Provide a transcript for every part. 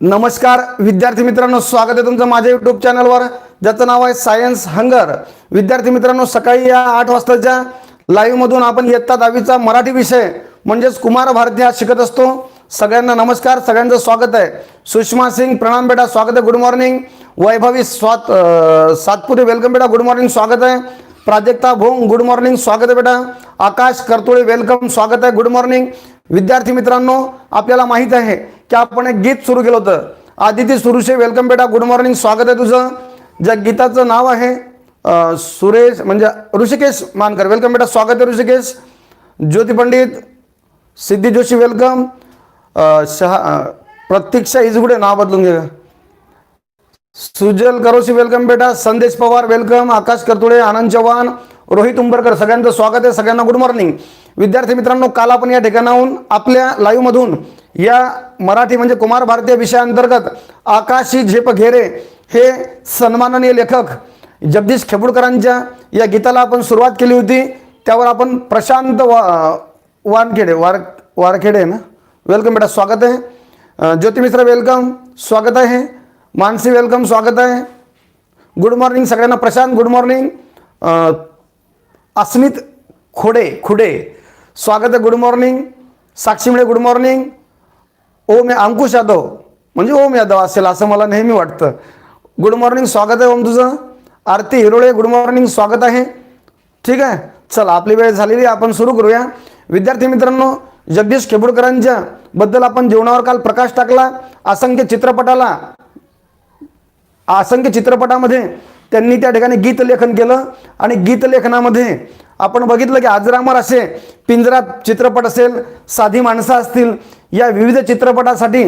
नमस्कार विद्यार्थी मित्रांनो स्वागत आहे तुमचं माझ्या युट्यूब चॅनलवर ज्याचं नाव आहे सायन्स हंगर विद्यार्थी मित्रांनो सकाळी या आठ वाजताच्या लाईव्हमधून आपण इयत्ता दहावीचा मराठी विषय म्हणजेच कुमार भारती हा शिकत असतो. सगळ्यांना नमस्कार सगळ्यांचं स्वागत आहे. सुषमा सिंग प्रणाम बेटा स्वागत आहे गुड मॉर्निंग वैभवी स्वात अं, सातपुते वेलकम बेटा गुड मॉर्निंग स्वागत आहे. प्राजक्ता भोंग गुड मॉर्निंग स्वागत आहे बेटा. आकाश करतोळे वेलकम स्वागत आहे गुड मॉर्निंग विद्यार्थी मित्रांनो आपल्याला माहीत आहे की आपण एक गीत सुरू केलं होतं. आदिती सुरुषे वेलकम बेटा गुड मॉर्निंग स्वागत आहे तुझं. ज्या गीताचं नाव आहे सुरेश म्हणजे ऋषिकेश मानकर. वेलकम बेटा स्वागत आहे ऋषिकेश. ज्योती पंडित सिद्धी जोशी वेलकम शहा प्रतीक्षा इजगुडे नाव बदलून घे. सुजल करोशी वेलकम बेटा. संदेश पवार वेलकम आकाश करतुळे आनंद चव्हाण. रोहित उंबरकर सगळ्यांचं स्वागत आहे सगळ्यांना गुड मॉर्निंग विद्यार्थी मित्रांनो काल आपण या ठिकाणाहून आपल्या लाईव्हमधून या मराठी म्हणजे कुमार भारतीय विषयाअंतर्गत आकाशी झेप घेरे हे सन्माननीय लेखक जगदीश खेपुडकरांच्या या गीताला आपण सुरुवात केली होती. त्यावर आपण प्रशांत वा वानखेडे वार वारखेडे ना? वेलकम बेटा स्वागत आहे. ज्योती मिश्रा वेलकम स्वागत आहे. मानसी वेलकम स्वागत आहे. गुड मॉर्निंग सगळ्यांना. Prashant good morning Asmit Khode Khude. स्वागत आहे. Good morning Sakshi Mile good morning Om Ankush Yadav. म्हणजे ओम यादव असेल असं मला नेहमी वाटतं. गुड मॉर्निंग स्वागत आहे ओम तुझं. आरती हिरोळे गुड मॉर्निंग स्वागत आहे. ठीक आहे? चला आपली वेळ झालेली आपण सुरू करूया. विद्यार्थी मित्रांनो जगदीश खेबुडकरांच्या बद्दल आपण जीवनावर काल प्रकाश टाकला. असंख्य चित्रपटाला असंख्य चित्रपटामध्ये त्यांनी त्या ठिकाणी गीतलेखन केलं. आणि गीतलेखनामध्ये आपण बघितलं की आजरामर असे पिंजरा चित्रपट असेल साधी माणसं असतील या विविध चित्रपटासाठी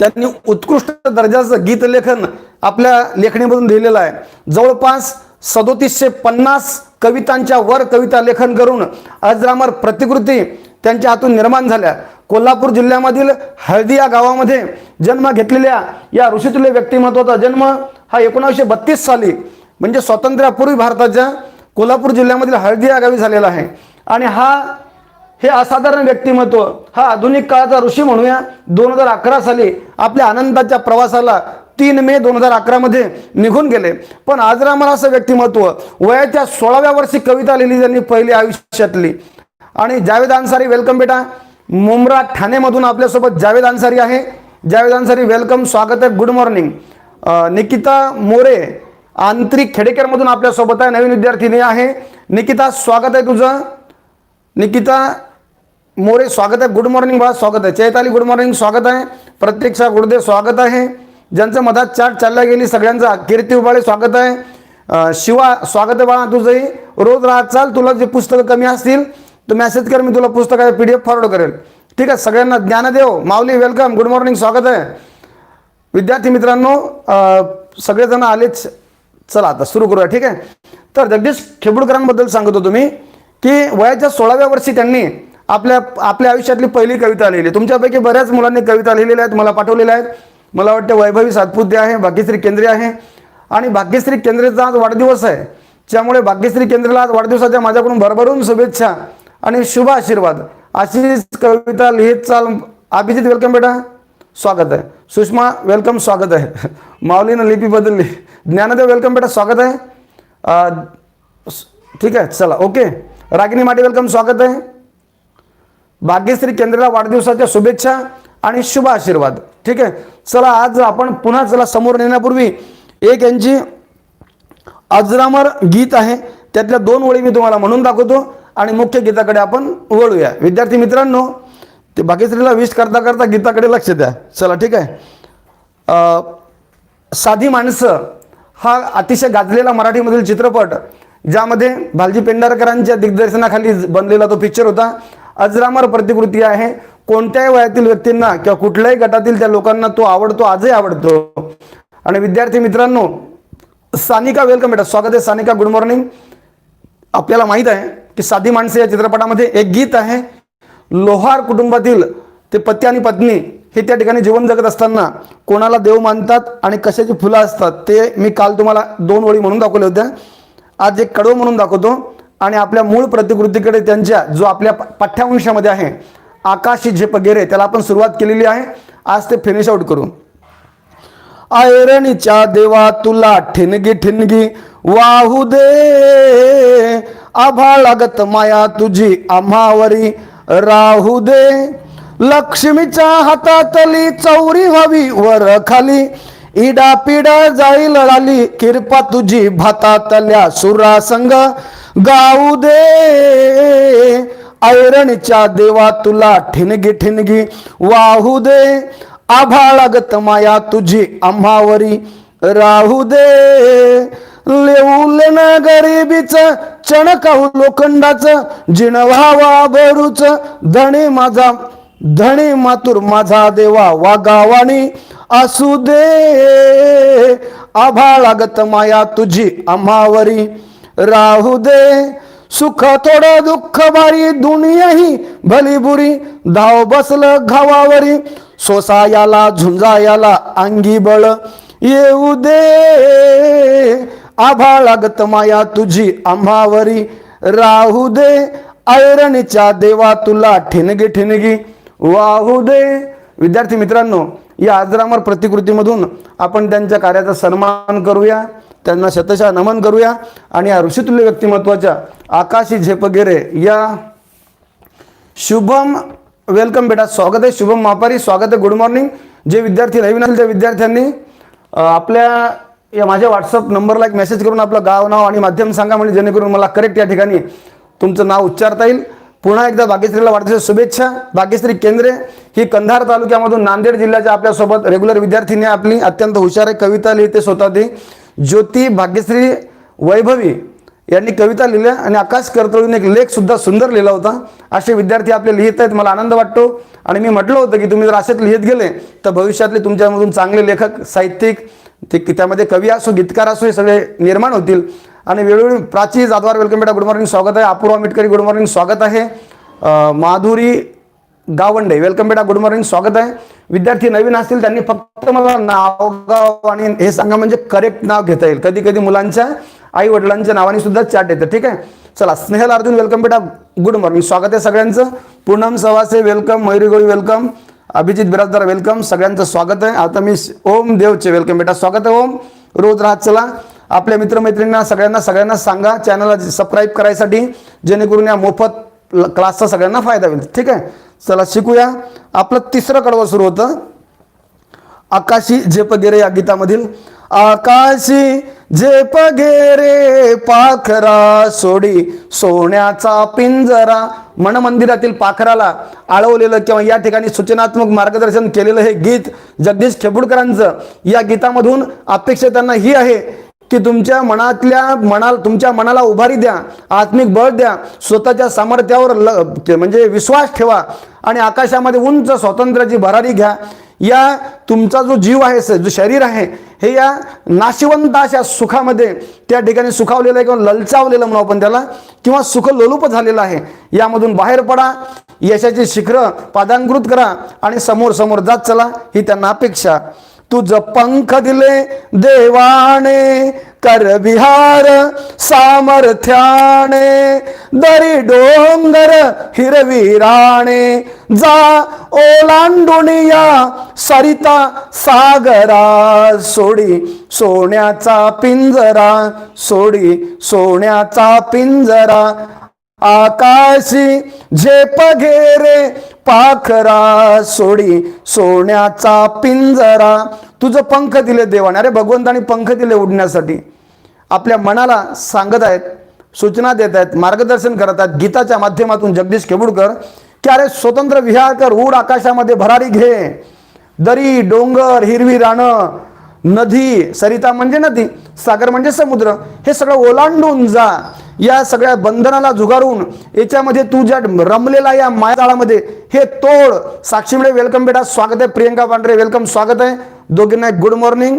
त्यांनी उत्कृष्ट दर्जाचं गीतलेखन आपल्या लेखणीमधून लिहिलेलं आहे. जवळपास सदोतीसशे पन्नास कवितांच्या वर कविता लेखन करून अजरामर प्रतिकृती त्यांच्या हातून निर्माण झाल्या. कोल्हापूर जिल्ह्यामधील हळदी या गावामध्ये जन्म घेतलेल्या या ऋषितुल्य व्यक्तिमत्वाचा जन्म हा एकोणावीसशे बत्तीस साली म्हणजे स्वातंत्र्यापूर्वी भारताच्या कोल्हापूर जिल्ह्यामधील हळदी आगावी गावी झालेला आहे. आणि हा हे असाधारण व्यक्तिमत्व हा आधुनिक काळाचा ऋषी म्हणूया दोन हजार अकरा साली आपल्या आनंदाच्या प्रवासाला तीन मे दोन हजार अकरामध्ये निघून गेले. पण आजरामर असं व्यक्तिमत्व वयाच्या सोळाव्या वर्षी कविता लिहिली त्यांनी पहिली आयुष्यातली. आणि जावेद अन्सारी वेलकम बेटा. मुंब्रा ठाणेमधून आपल्यासोबत जावेद अन्सारी आहे. जावेद अन्सारी वेलकम स्वागत आहे. गुड मॉर्निंग निकिता मोरे आंतरिक खेडेकरमधून आपल्यासोबत आहे नवीन विद्यार्थिनी आहे. निकिता स्वागत आहे तुझं. निकिता मोरे स्वागत आहे. गुड मॉर्निंग बा स्वागत आहे. चैताली गुड मॉर्निंग स्वागत आहे. प्रत्यक्षा गुरुदेव स्वागत आहे. ज्यांचं मधात चाट चालल्या गेली सगळ्यांचा कीर्ती उबाळे स्वागत आहे. शिवा स्वागत आहे बाळा तुझंही. रोज राहत चाल तुला जे पुस्तकं कमी असतील तर मेसेज कर मी तुला पुस्तकाचा पी डी एफ फॉरवर्ड करेल. ठीक आहे सगळ्यांना Dnyandev Mauli welcome good morning स्वागत आहे. विद्यार्थी मित्रांनो सगळेजण आलेच चला आता सुरू करूया ठीक आहे? तर जगदीश खेबुडकरांबद्दल सांगत होतो मी की वयाच्या सोळाव्या वर्षी त्यांनी आपल्या आपल्या आयुष्यातली पहिली कविता लिहिली. तुमच्यापैकी बऱ्याच मुलांनी कविता लिहिलेल्या आहेत मला पाठवलेल्या आहेत. मला वाटतं वैभवी सातपुते आहे भाग्यश्री केंद्रे आहे. आणि भाग्यश्री केंद्रेचा आज वाढदिवस आहे. त्यामुळे भाग्यश्री केंद्रेला आज वाढदिवसाच्या माझ्याकडून भरभरून शुभेच्छा आणि शुभ आशीर्वाद. अशीच कविता लिहित चाल अभिजित वेलकम बेटा. स्वागत आहे सुषमा वेलकम स्वागत आहे माऊलीनं लिपी बदलली ज्ञानदेव वेलकम बेटा स्वागत आहे ठीक आहे चला ओके रागिनी माटे वेलकम स्वागत आहे भाग्यश्री केंद्राला वाढदिवसाच्या शुभेच्छा आणि शुभ आशीर्वाद. ठीक आहे चला आज आपण पुन्हा चला समोर नेण्यापूर्वी एक यांची अजरामर गीत आहे. त्यातल्या दोन ओळी मी तुम्हाला म्हणून दाखवतो आणि मुख्य गीताकडे आपण वळूया. विद्यार्थी मित्रांनो ते भाग्यश्रीला विश करता करता गीताकडे लक्ष द्या. चला ठीक आहे. साधी माणसं हा अतिशय गाजलेला मराठीमधील चित्रपट ज्यामध्ये भालजी पेंढारकरांच्या दिग्दर्शनाखाली बनलेला तो पिक्चर होता. अजरामर प्रतिकृती आहे. कोणत्याही वयातील व्यक्तींना किंवा कुठल्याही गटातील त्या लोकांना तो आवडतो आजही आवडतो. आणि विद्यार्थी मित्रांनो सानिका वेलकम बेटा. स्वागत आहे सानिका. गुड मॉर्निंग आपल्याला माहीत आहे की साधी माणसे या चित्रपटामध्ये एक गीत आहे. लोहार कुटुंबातील ते पती आणि पत्नी हे त्या ठिकाणी जीवन जगत असताना कोणाला देव मानतात आणि कशाची फुलं असतात ते मी काल तुम्हाला दोन ओळी म्हणून दाखवल्या होत्या. आज एक कडव म्हणून दाखवतो. आणि आपल्या मूळ प्रतिकृतीकडे त्यांच्या जो आपल्या प- पाठ्यांशामध्ये आहे आकाशी झेप गेरे त्याला आपण सुरुवात केलेली आहे. आज ते फिनिश आउट करू. ऐरणीच्या देवा तुला ठिणगी ठिणगी वाहू दे. आभा लागत माया तुझी आम्हावरी. राहू दे. लक्ष्मीच्या हातातली चौरी व्हावी वर खाली. इडा पिडा जाईल लळाली किरपा तुझी भातातल्या सुरा संग. गाऊ दे. ऐरणीच्या देवा तुला ठिणगी ठिणगी वाहू दे. आभाळागत माया तुझी आम्हावरी. राहू दे. लेऊले ना गरिबीच चणकाऊ लोखंडाच जिण व्हावा भरूच धणे माझा धणे मातुर माझा देवा वागावाणी. असू दे आभाळागत माया तुझी आम्हावरी. राहू दे सुख थोडं दुःख भारी दुनियाही भली बुरी. धाव बसलं घावावरी सोसा याला झुंजा याला अंगी बळ. येऊ दे आभा लागत माया तुझी आम्हावरी. राहू दे ऐरणीच्या देवा तुला ठिणगी ठिणगी. वाहू दे. विद्यार्थी मित्रांनो या आजरामर प्रतिकृतीमधून आपण त्यांच्या कार्याचा सन्मान करूया त्यांना शतशा नमन करूया आणि या ऋषितुल्य व्यक्तिमत्वाच्या आकाशी झेपगेरे या शुभम वेलकम बेटा स्वागत आहे. शुभम मापारी स्वागत आहे. गुड मॉर्निंग जे विद्यार्थी नवीन असतील त्या विद्यार्थ्यांनी आपल्या या माझ्या व्हॉट्सअप नंबरला एक मेसेज करून आपलं गाव नाव आणि माध्यम सांगा म्हणजे जेणेकरून मला करेक्ट या ठिकाणी तुमचं नाव उच्चारता येईल. पुन्हा एकदा भाग्यश्रीला वाढदिवस शुभेच्छा. भाग्यश्री केंद्रे ही कंधार तालुक्यामधून नांदेड जिल्ह्याच्या आपल्यासोबत रेग्युलर विद्यार्थिनी आपली अत्यंत हुशार आहे. कविता लिहिते स्वतः ती ज्योती भाग्यश्री वैभवी यांनी कविता लिहिल्या आणि आकाश कर्तळून एक लेख सुद्धा सुंदर लिहिला होता. असे विद्यार्थी आपले लिहित आहेत मला आनंद वाटतो. आणि मी म्हटलं होतं की तुम्ही जर असेच लिहित गेले तर भविष्यातले तुमच्यामधून चांगले लेखक साहित्यिक ते त्यामध्ये कवी असो गीतकार असो हे सगळे निर्माण होतील. आणि वेळोवेळी प्राची जाधवार वेलकम बेटा गुड मॉर्निंग स्वागत आहे. अपूर्वा मिटकरी गुड मॉर्निंग स्वागत आहे. माधुरी गावंडे वेलकम बेटा गुड मॉर्निंग स्वागत आहे. विद्यार्थी नवीन असतील त्यांनी फक्त मला नाव गाव आणि हे सांगा म्हणजे करेक्ट नाव घेता येईल. कधी कधी मुलांच्या आई वडिलांच्या नावाने सुद्धा चॅट येतं. ठीक आहे? चला स्नेहल अर्जुन वेलकम बेटा गुड मॉर्निंग स्वागत आहे सगळ्यांचं. पूनम सवासे वेलकम मयुरी गोळी वेलकम. अभिजित बिराजदार वेलकम सगळ्यांचं स्वागत आहे. आता मी ओम देवचे वेलकम बेटा. स्वागत आहे ओम. रोज राहत चला. आपल्या मित्रमैत्रिणींना सगळ्यांना सगळ्यांना सांगा चॅनलला सबस्क्राईब करायसाठी जेणेकरून या मोफत क्लासचा सगळ्यांना फायदा होईल. ठीक आहे? चला शिकूया. आपलं तिसरं कडवं सुरू होतं. आकाशी झेपगेरे या गीतामधील. आकाशी झेपगेरे पाखरा सोडी सोन्याचा पिंजरा. मन मंदिरातील पाखराला आळवलेलं किंवा या ठिकाणी सूचनात्मक मार्गदर्शन केलेलं हे गीत जगदीश खेबुडकरांचं या गीतामधून अपेक्षा त्यांना ही आहे. की तुमच्या मनातल्या मनाला तुमच्या मनाला उभारी द्या आत्मिक बळ द्या स्वतःच्या सामर्थ्यावर ल ते म्हणजे विश्वास ठेवा आणि आकाशामध्ये उंच स्वातंत्र्याची भरारी घ्या. या तुमचा जो जीव आहे स- जो शरीर आहे हे या नाशिवंत अशा सुखामध्ये त्या ठिकाणी सुखावलेलं आहे किंवा ललचावलेलं म्हणू आपण त्याला किंवा सुख लोलूप झालेलं आहे यामधून बाहेर पडा यशाची शिखरं पादांकृत करा आणि समोर समोर जात चला ही त्यांना अपेक्षा. तुझ पंख दिले देवाने कर विहार सामर्थ्याने. दरी डोंगर हिरविराणे जा ओलांडुनिया सरिता सागरा सोडी सोन्याचा पिंजरा सोडी सोन्याचा पिंजरा. आकाशी झेप घेरे पाखरा सोडी सोन्याचा पिंजरा. तुझं पंख दिले देवाने. अरे भगवंताने पंख दिले उडण्यासाठी. आपल्या मनाला सांगत आहेत सूचना देत आहेत मार्गदर्शन करत आहेत गीताच्या माध्यमातून जगदीश केबुडकर की अरे स्वतंत्र विहार कर उड आकाशामध्ये भरारी घे. दरी डोंगर हिरवी रानं नदी सरिता म्हणजे नदी सागर म्हणजे समुद्र हे सगळं ओलांडून जा. या सगळ्या बंधनाला झुगारून याच्यामध्ये तू ज्या रमलेला या मायाजाळामध्ये हे तोड. साक्षी मिळे वेलकम बेटा स्वागत आहे. प्रियंका पांढरे वेलकम स्वागत आहे. दोघींना गुड मॉर्निंग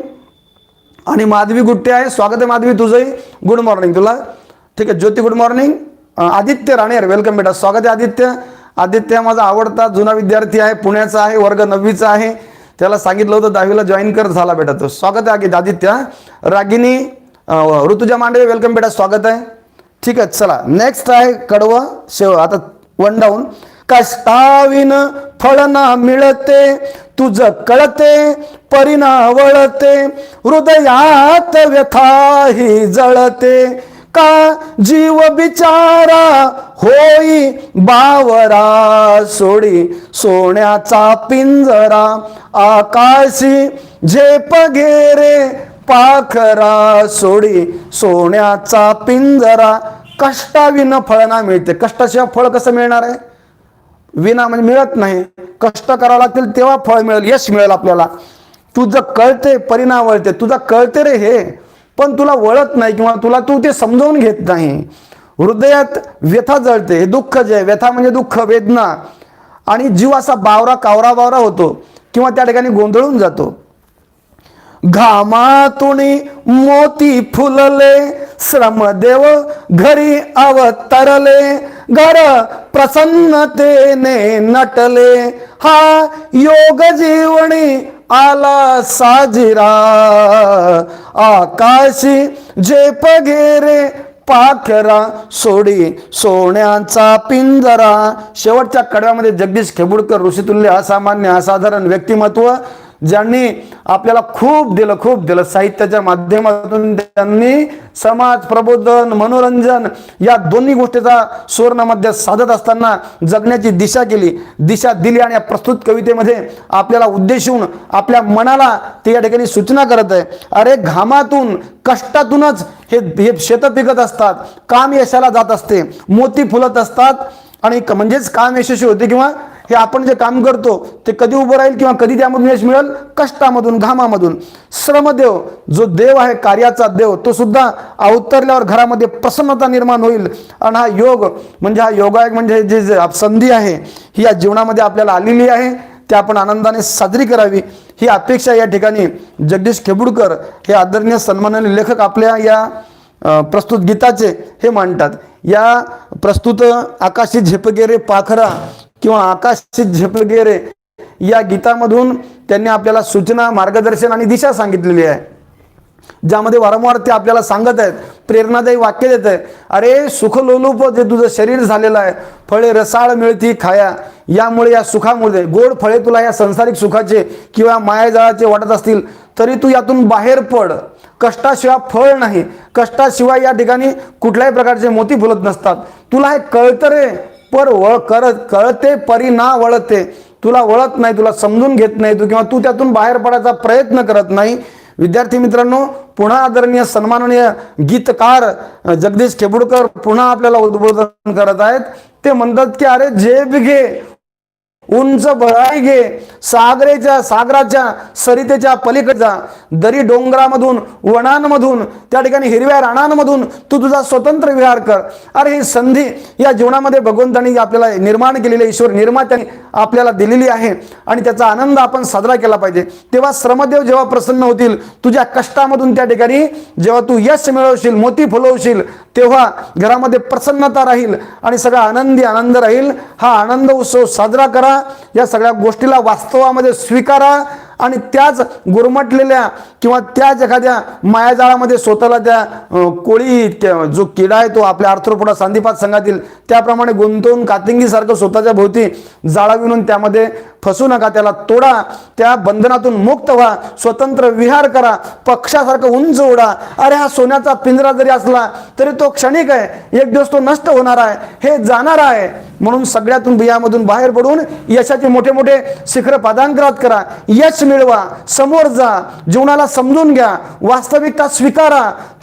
आणि माधवी गुट्टे आहे. स्वागत आहे माधवी तुझंही. गुड मॉर्निंग तुला. ठीक आहे Jyoti good morning Aditya Raner welcome बेटा. स्वागत आहे आदित्य. आदित्य माझा आवडता जुना विद्यार्थी आहे. पुण्याचा आहे वर्ग नववीचा आहे. त्याला सांगितलं होतं दहावीला जॉईन कर झाला बेटा तो. स्वागत आहे आदित्य रागिनी ऋतुजा मांडवे वेलकम बेटा स्वागत आहे. ठीक आहे चला. नेक्स्ट आहे कडवं शेव आता वन डाऊन कष्टाविन फळ ना मिळते तुझ कळते परिणा वळते हृदयात व्यथा ही जळते. का जीव बिचारा होई बावरा सोडी सोन्याचा पिंजरा आकाशी झेप घेरे पाखरा सोडी सोन्याचा पिंजरा. कष्टाविन फळना मिळते. कष्टाशिवाय फळ कसं मिळणार आहे? विना म्हणजे मिळत नाही. कष्ट करावं लागतील तेव्हा फळ मिळेल यश मिळेल आपल्याला. तुझं कळते परिणाम वळते. तुझं कळते रे हे. पण तुला वळत नाही किंवा तुला तू ते समजावून घेत नाही. हृदयात व्यथा जळते हे दुःख जे आहे व्यथा म्हणजे दुःख वेदना. आणि जीव असा बावरा कावरा बावरा होतो किंवा त्या ठिकाणी गोंधळून जातो. घामातून मोती फुलले श्रमदेव घरी अवतरले घर प्रसन्नतेने नटले. हा योग जीवनी आला साजिरा. आकाशी झेप घेरे पाखरा सोडी सोन्याचा पिंजरा. शेवटच्या कडव्यामध्ये जगदीश खेबुडकर ऋषितुल्य असामान्य असाधारण व्यक्तिमत्व ज्यांनी आपल्याला खूप दिलं खूप दिलं. साहित्याच्या माध्यमातून त्यांनी समाज प्रबोधन मनोरंजन या दोन्ही गोष्टीचा सुवर्णमध्ये साधत असताना जगण्याची दिशा केली. दिशा दिली आणि या प्रस्तुत कवितेमध्ये आपल्याला उद्देशून आपल्या मनाला ते या ठिकाणी सूचना करत आहे. अरे घामातून कष्टातूनच हे हे शेतं पिकत असतात. काम यशाला जात असते. मोती फुलत असतात. आणि म्हणजेच काम यशस्वी होते किंवा हे आपण जे काम करतो ते कधी उभं राहील किंवा कधी त्यामधून यश मिळेल? कष्टामधून घामामधून. श्रमदेव जो देव आहे कार्याचा देव तो सुद्धा अवतरल्यावर घरामध्ये प्रसन्नता निर्माण होईल. आणि हा योग म्हणजे हा योगायोग म्हणजे जे जे संधी आहे ही या जीवनामध्ये आपल्याला आलेली आहे. ते आपण आनंदाने साजरी करावी. ही अपेक्षा या ठिकाणी जगदीश खेबुडकर हे आदरणीय सन्माननीय लेखक आपल्या या प्रस्तुत गीताचे हे मांडतात. या प्रस्तुत आकाशी झेपगेरे पाखरा किंवा आकाशित झेपगेरे या गीतामधून त्यांनी आपल्याला सूचना मार्गदर्शन आणि दिशा सांगितलेली आहे. ज्यामध्ये वारंवार ते आपल्याला सांगत आहेत प्रेरणादायी वाक्य देत आहे अरे सुखलोलूप जे तुझं शरीर झालेलं आहे फळे रसाळ मिळती खाया. यामुळे या सुखामुळे गोड फळे तुला या संसारिक सुखाचे किंवा मायाजाळाचे वाटत असतील तरी तू यातून बाहेर पड. कष्टाशिवाय फळ नाही. कष्टाशिवाय या ठिकाणी कुठल्याही प्रकारचे मोती फुलत नसतात. तुला हे कळतं रे. पर वळ करत कळते परी ना वळते. तुला वळत नाही तुला समजून घेत नाही तू किंवा तू त्यातून बाहेर पडायचा प्रयत्न करत नाही. विद्यार्थी मित्रांनो पुन्हा आदरणीय सन्माननीय गीतकार जगदीश खेबुडकर पुन्हा आपल्याला उद्बोधन करत आहेत. ते म्हणतात की अरे जेब घे. उंच बळाई घे. सागरेच्या सागराच्या सरितेच्या पलीकडचा दरी डोंगरामधून वनांमधून त्या ठिकाणी हिरव्या राणांमधून तू तुझा स्वतंत्र विहार कर. अरे ही संधी या जीवनामध्ये भगवंतांनी आपल्याला निर्माण केलेली ईश्वर निर्मात्याने आपल्याला दिलेली आहे आणि त्याचा आनंद आपण साजरा केला पाहिजे. तेव्हा श्रमदेव जेव्हा प्रसन्न होतील तुझ्या कष्टामधून त्या ठिकाणी जेव्हा तू यश मिळवशील मोती फुलवशील तेव्हा घरामध्ये प्रसन्नता राहील आणि सगळा आनंदी आनंद राहील. हा आनंद उत्सव साजरा करा. या सगळ्या गोष्टीला वास्तवामध्ये स्वीकारा. आणि त्याच गुरमटलेल्या किंवा त्याच एखाद्या मायाजाळामध्ये स्वतःला त्या कोळी जो किडा आहे तो आपल्या आर्थ्रोपोडा संधिपात संघातील त्याप्रमाणे गुंतवून कातिंगीसारखं स्वतःच्या भोवती जाळा विणून त्यामध्ये फसू नका त्याला तोडा त्या बंधनातून मुक्त व्हा स्वतंत्र विहार करा पक्षासारखं उंच उडा. अरे हा सोन्याचा पिंजरा जरी असला तरी तो क्षणिक आहे. एक दिवस तो नष्ट होणार आहे. हे जाणार आहे. म्हणून सगळ्यातून बियामधून बाहेर पडून यशाचे मोठे मोठे शिखर पादांकरात करा. यश मिळवा. समोर जा. जीवनाला समजून घ्या. वास्तविकता स्वीकारा. त्या